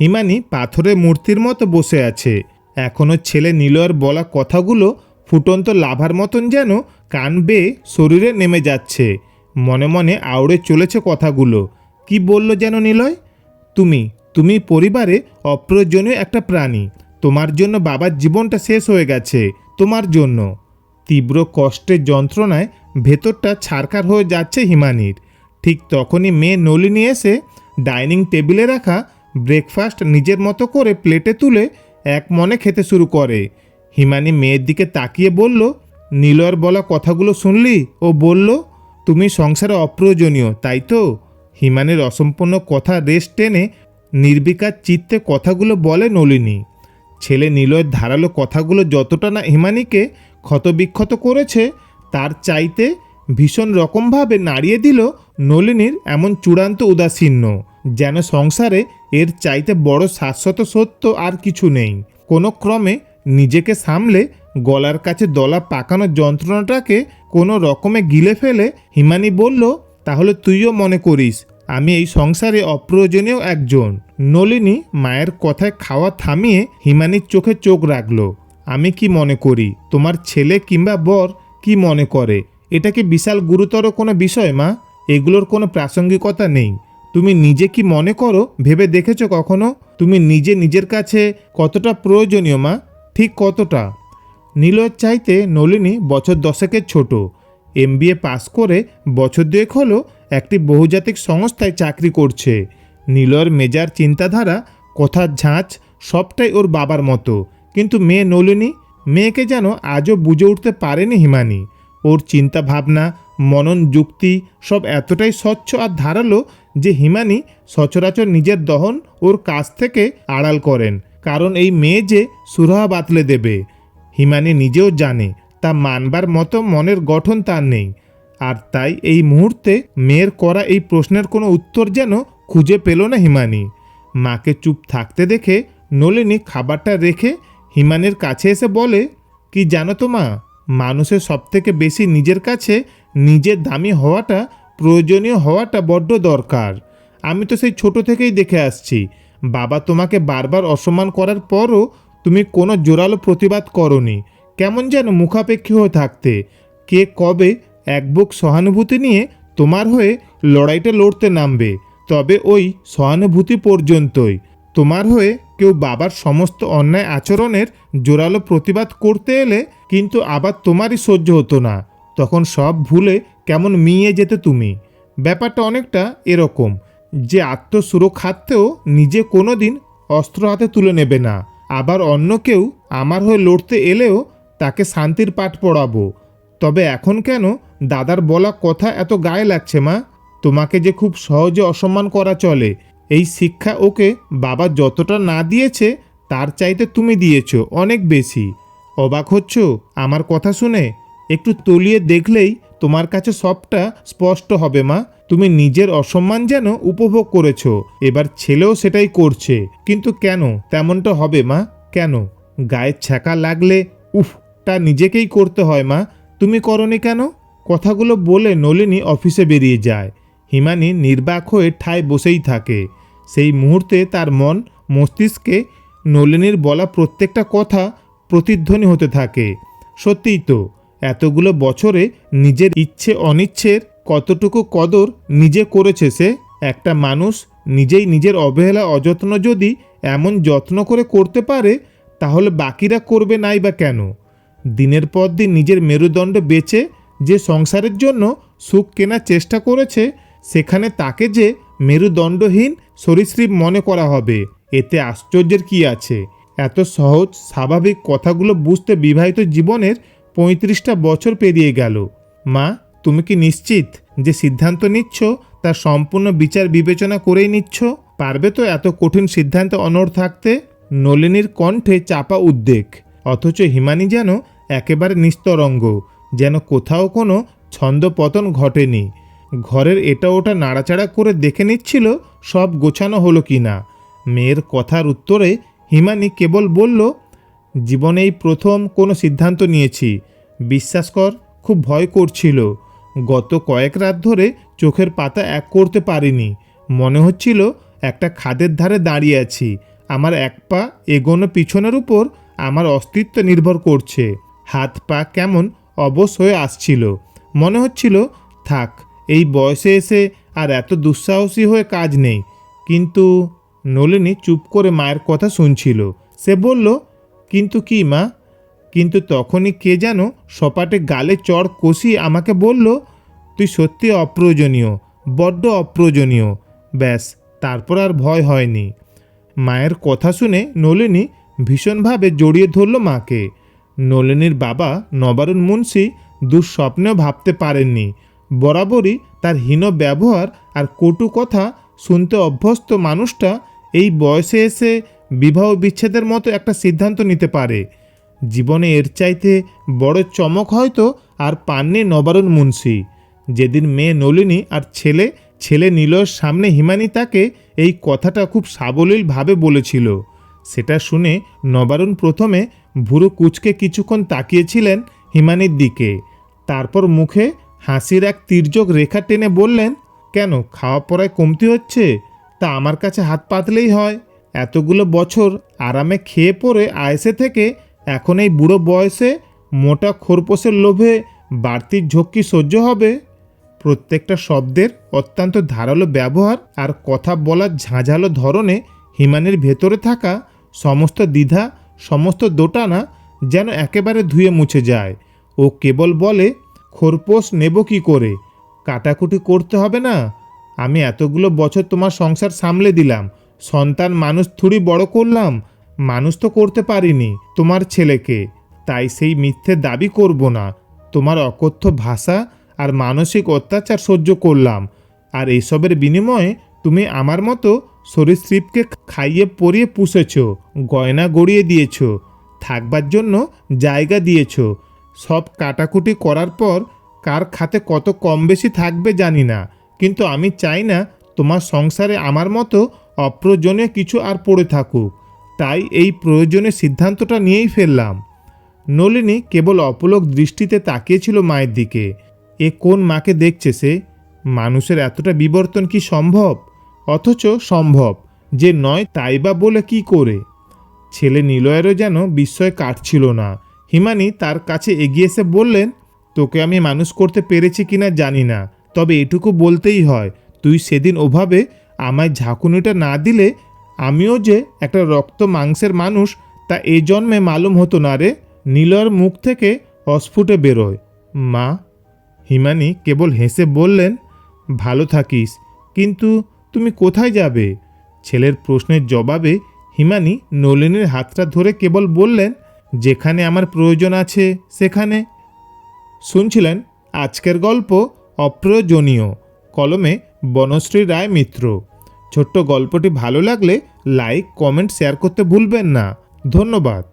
হিমানি পাথরের মূর্তির মতো বসে আছে। এখনও ছেলে নিলয়ের বলা কথাগুলো ফুটন্ত লাভার মতন যেন কান বেয়ে শরীরে নেমে যাচ্ছে। মনে মনে আউড়ে চলেছে কথাগুলো। কি বলল যেন নিলয়? তুমি তুমি পরিবারে অপ্রয়োজনীয় একটা প্রাণী। তোমার জন্য বাবার জীবনটা শেষ হয়ে গেছে। তোমার জন্য। তীব্র কষ্টের যন্ত্রণায় ভেতরটা ছারকার হয়ে যাচ্ছে হিমানির। ঠিক তখনই মেয়ে নলিনী এসে ডাইনিং টেবিলে রাখা ব্রেকফাস্ট নিজের মতো করে প্লেটে তুলে এক মনে খেতে শুরু করে। হিমানি মেয়ের দিকে তাকিয়ে বলল, নীলয়ের বলা কথাগুলো শুনলি? ও বলল, তুমি সংসারে অপ্রয়োজনীয়, তাই তো? হিমানির অসম্পূর্ণ কথা রেস্ট টেনে নির্বিকার চিত্তে কথাগুলো বলে নলিনী। ছেলে নীলয়ের ধারালো কথাগুলো যতটা না হিমানিকে ক্ষতবিক্ষত করেছে, তার চাইতে ভীষণ রকমভাবে নাড়িয়ে দিল নলিনীর এমন চূড়ান্ত উদাসীন্য, যেন সংসারে এর চাইতে বড় শাশ্বত সত্য আর কিছু নেই। কোনো ক্রমে নিজেকে সামলে গলার কাছে দলা পাকানো যন্ত্রণাটাকে কোনো রকমে গিলে ফেলে হিমানি বলল, তাহলে তুইও মনে করিস, আমি এই সংসারে অপ্রয়োজনীয় একজন। নলিনী মায়ের কথায় খাওয়া থামিয়ে হিমানির চোখে চোখ রাখল, আমি কি মনে করি? তোমার ছেলে কিংবা বর কি মনে করে? এটা কি বিশাল গুরুতর কোনো বিষয় মা? এগুলোর কোনো প্রাসঙ্গিকতা নেই। তুমি নিজে কি মনে করো, ভেবে দেখেছ কখনো? তুমি নিজে নিজের কাছে কতটা প্রয়োজনীয় মা? ঠিক কতটা? নীলয়ের চাইতে নলিনী বছর দশেকের ছোট। এমবিএ পাস করে বছর দুয়েক হলো একটি বহুজাতিক সংস্থায় চাকরি করছে। নীলয়ের মেজার চিন্তাধারা, কথার ঝাঁচ সবটাই ওর বাবার মতো। কিন্তু মেয়ে নলিনী, মেয়েকে যেন আজও বুঝে উঠতে পারেনি হিমানি। ওর চিন্তা ভাবনা মনন যুক্তি সব এতটাই স্বচ্ছ আর ধারালো যে হিমানি সচরাচর নিজের দহন ওর কাছ থেকে আড়াল করেন, কারণ এই মেয়ে যে সুরাহা বাতলে দেবে, হিমানি নিজেও জানে, তা মানবার মতো মনের গঠন তার নেই। আর তাই এই মুহূর্তে মেয়ের করা এই প্রশ্নের কোনো উত্তর যেন খুঁজে পেল না হিমানি। মাকে চুপ থাকতে দেখে নলিনী খাবারটা রেখে হিমানির কাছে এসে বলে, কি জানো তো মা, মানুষের সবথেকে বেশি নিজের কাছে নিজের দামি হওয়াটা প্রয়োজনীয় হওয়াটা বড্ড দরকার। আমি তো সেই ছোট থেকেই দেখে আসছি। বাবা তোমাকে বারবার অসম্মান করার পরও তুমি কোনো জোরালো প্রতিবাদ করনি। কেমন যেন মুখাপেক্ষী হয়ে থাকতে। কে কবে এক বুক সহানুভূতি নিয়ে তোমার হয়ে লড়াইটা লড়তে নামবে? তবে ওই সহানুভূতি পর্যন্তই। তোমার হয়ে কেউ বাবার সমস্ত অন্যায় আচরণের জোরালো প্রতিবাদ করতে এলে কিন্তু আবার তোমারই সহ্য হতো না। তখন সব ভুলে কেমন মিয়ে যেতে তুমি। ব্যাপারটা অনেকটা এরকম, যে আত্মসুরক্ষার্থেও নিজে কোনো দিন অস্ত্র হাতে তুলে নেবে না। আবার অন্য কেউ আমার হয়ে লড়তে এলেও তাকে শান্তির পাঠ পড়াবো। তবে এখন কেন দাদার বলা কথা এত গায়ে লাগছে মা? তোমাকে যে খুব সহজে অসম্মান করা চলে। এই শিক্ষা ওকে বাবা যতটা না দিয়েছে, তার চাইতে তুমি দিয়েছ অনেক বেশি। অবাক হচ্ছ আমার কথা শুনে? একটু তলিয়ে দেখলেই তোমার কাছে সবটা স্পষ্ট হবে, মা। তুমি নিজের অসম্মান যেন উপভোগ করেছ। এবার ছেলেও সেটাই করছে। কিন্তু কেন? তেমনটা হবে, মা। কেন? গায়ের ছ্যাঁকা লাগলে উফটা নিজেকেই করতে হয়, মা। তুমি করনি কেন? কথাগুলো বলে নলিনী অফিসে বেরিয়ে যায়। হিমানি নির্বাক হয়ে ঠায় বসেই থাকে। সেই মুহূর্তে তার মন, মস্তিষ্কে নলিনীর বলা প্রত্যেকটা কথা প্রতিধ্বনি হতে থাকে। সত্যিই তো এতগুলো বছরে নিজের ইচ্ছে অনিচ্ছের কতটুকু কদর নিজে করেছে সে? একটা মানুষ নিজেই নিজের অবহেলা, অযত্ন যদি এমন যত্ন করে করতে পারে, তাহলে বাকিরা করবে নাই বা কেন? দিনের পর দিন নিজের মেরুদণ্ড বেচে যে সংসারের জন্য সুখ কেনার চেষ্টা করেছে, সেখানে তাকে যে মেরুদণ্ডহীন সরীসৃপ মনে করা হবে, এতে আশ্চর্যের কি আছে? এত সহজ, স্বাভাবিক কথাগুলো বুঝতে বিবাহিত জীবনের পঁয়ত্রিশটা বছর পেরিয়ে গেল। মা, তুমি কি নিশ্চিত যে সিদ্ধান্ত নিচ্ছ, তার সম্পূর্ণ বিচার বিবেচনা করেই নিচ্ছ? পারবে তো এত কঠিন সিদ্ধান্তে অনড় থাকতে? নলিনীর কণ্ঠে চাপা উদ্বেগ, অথচ হিমানি যেন একেবারে নিস্তরঙ্গ, যেন কোথাও কোনো ছন্দপতন ঘটেনি। ঘরের এটা ওটা নাড়াচাড়া করে দেখে নিচ্ছিল সব গোছানো হলো কি না মেয়ের কথার উত্তরে হিমানি কেবল বলল জীবনে এই প্রথম কোনো সিদ্ধান্ত নিয়েছি। বিশ্বাস কর, খুব ভয় করছিল। গত কয়েক রাত ধরে চোখের পাতা এক করতে পারিনি। মনে হচ্ছিল একটা খাদের ধারে দাঁড়িয়ে আছি। আমার এক পা এগোনো পিছনের উপর আমার অস্তিত্ব নির্ভর করছে। হাত পা কেমন অবশ হয়ে আসছিল। মনে হচ্ছিল, থাক, এই বয়সে এসে আর এত দুঃসাহসী হয়ে কাজ নেই। কিন্তু নলিনী চুপ করে মায়ের কথা শুনছিল। সে বলল কিন্তু কি, মা? কিন্তু তখনই কে যেন সপাটে গালে চড় কষিয়ে আমাকে বলল, তুই সত্যি অপ্রয়োজনীয়, বড্ড অপ্রয়োজনীয়। ব্যাস, তারপর আর ভয় হয়নি। মায়ের কথা শুনে নলিনী ভীষণভাবে জড়িয়ে ধরল মাকে। নলিনীর বাবা নবারুণ মুন্সি দুঃস্বপ্নেও ভাবতে পারেননি। বরাবরই তার হীন ব্যবহার আর কটু কথা শুনতে অভ্যস্ত মানুষটা এই বয়সে এসে বিবাহ বিচ্ছেদের মতো একটা সিদ্ধান্ত নিতে পারে। জীবনে এর চাইতে বড় চমক হয়তো আর পাননি নবারুণ মুন্সি। যেদিন মেয়ে নলিনী আর ছেলে ছেলে নীলয়ের সামনে হিমানি তাকে এই কথাটা খুব সাবলীলভাবে বলেছিল। সেটা শুনে নবারুণ প্রথমে ভুরু কুচকে কিছুক্ষণ তাকিয়েছিলেন হিমানির দিকে। তারপর মুখে হাসির এক তির্যক রেখা টেনে বললেন, কেন, খাওয়া পড়ায় কমতি হচ্ছে? তা আমার কাছে হাত পাতলেই হয়। এতগুলো বছর আরামে খেয়ে পড়ে আয়েসে থেকে এখন এই বুড়ো বয়সে মোটা খোরপোশের লোভে বাড়তির ঝক্কি সহ্য হবে? প্রত্যেকটা শব্দের অত্যন্ত ধারালো ব্যবহার আর কথা বলার ঝাঁঝালো ধরনে হিমানের ভেতরে থাকা সমস্ত দ্বিধা, সমস্ত দোটানা যেন একেবারে ধুয়ে মুছে যায়। ও কেবল বলে, খোরপোশ নেব কি করে? কাটাকুটি করতে হবে না? আমি এতগুলো বছর তোমার সংসার সামলে দিলাম। সন্তান মানুষ থুড়ি বড় করলাম, মানুষ তো করতে পারিনি তোমার ছেলেকে। তাই সেই মিথ্যে দাবি করব না। তোমার অকথ্য ভাষা আর মানসিক অত্যাচার সহ্য করলাম। আর এইসবের বিনিময়ে তুমি আমার মতো সরীসৃপকে খাইয়ে পরিয়ে পুষেছ, গয়না গড়িয়ে দিয়েছ, থাকবার জন্য জায়গা দিয়েছ। সব কাটাকুটি করার পর কার খাতে কত কম বেশি থাকবে জানি না, কিন্তু আমি চাই না তোমার সংসারে আমার মতো অপ্রয়োজনীয় কিছু আর পড়ে থাকুক। তাই এই প্রয়োজনীয় সিদ্ধান্তটা নিয়েই ফেললাম। নলিনী কেবল অপলক দৃষ্টিতে তাকিয়েছিল মায়ের দিকে। এ কোন মাকে দেখছে সে? মানুষের এতটা বিবর্তন কি সম্ভব? অথচ সম্ভব, যে নয় তাই বা বলে কি করে? ছেলে নিলয়েরও যেন বিস্ময় কাটছিল না। হিমানি তার কাছে এগিয়ে এসে বললেন, তোকে আমি মানুষ করতে পেরেছি কিনা জানি না, তবে এটুকু বলতেই হয়, তুই সেদিন ওভাবে আমায় ঝাঁকুনিটা না দিলে আমিও যে একটা রক্ত মাংসের মানুষ, তা এ জন্মে মালুম হতো না রে। নীলয়ের মুখ থেকে অস্ফুটে বেরোয় মা, হিমানি কেবল হেসে বললেন, ভালো থাকিস, কিন্তু তুমি কোথায় যাবে? ছেলের প্রশ্নের জবাবে হিমানি নলিনীর হাতটা ধরে কেবল বললেন, যেখানে আমার প্রয়োজন আছে, সেখানে। শুনছিলেন আজকের গল্প অপ্রয়োজনীয়। কলমে বনশ্রী রায় মিত্র ছোট্ট গল্পটি ভালো লাগলে লাইক কমেন্ট শেয়ার করতে ভুলবেন না। ধন্যবাদ।